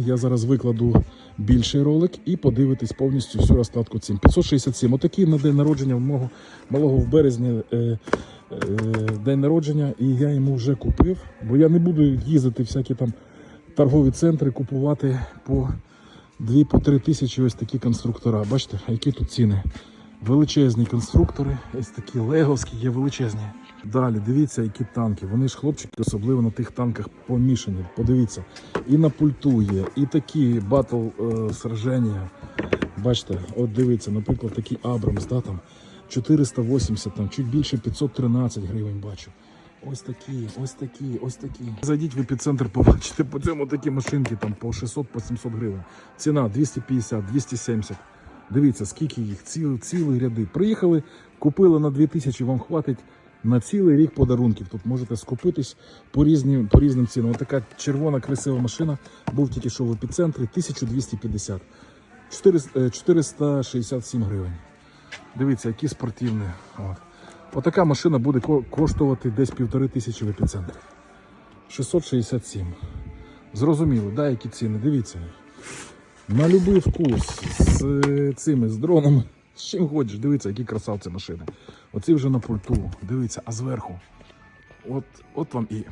Я зараз викладу більший ролик і подивитись повністю всю розкладку цін. 567. Отакий на день народження в мого малого в березні е, е, день народження, і я йому вже купив, бо я не буду їздити всякі там торгові центри, купувати по 2-3 тисячі ось такі конструктора. Бачите, які тут ціни? Величезні конструктори, ось такі леговські, є величезні. Далі, дивіться, які танки. Вони ж хлопчики, особливо на тих танках помішані. Подивіться, і на пульту є, і такі батл е, сраження. Бачите, от дивіться, наприклад, такий Абрамс, да, там 480, там чуть більше 513 гривень бачу. Ось такі, ось такі, ось такі. Зайдіть в епіцентр, побачите по цьому такі машинки там по 600, по 700 гривень. Ціна 250, 270. Дивіться, скільки їх, ціли, ряди. Приїхали, купили на 2000, вам хватить на цілий рік подарунків. Тут можете скупитись по різним, по різним цінам. Ось така червона красива машина, був тільки що в епіцентрі, 1250. 400, е, 467 гривень. Дивіться, які спортивні. От. Отака машина буде коштувати десь півтори тисячі в епіцентрі. 667. Зрозуміло, да, які ціни, дивіться. На будь-який вкус з цими, з дронами. З чим хочеш, дивіться, які красавці машини. Оці вже на пульту. Дивіться, а зверху. От, от вам і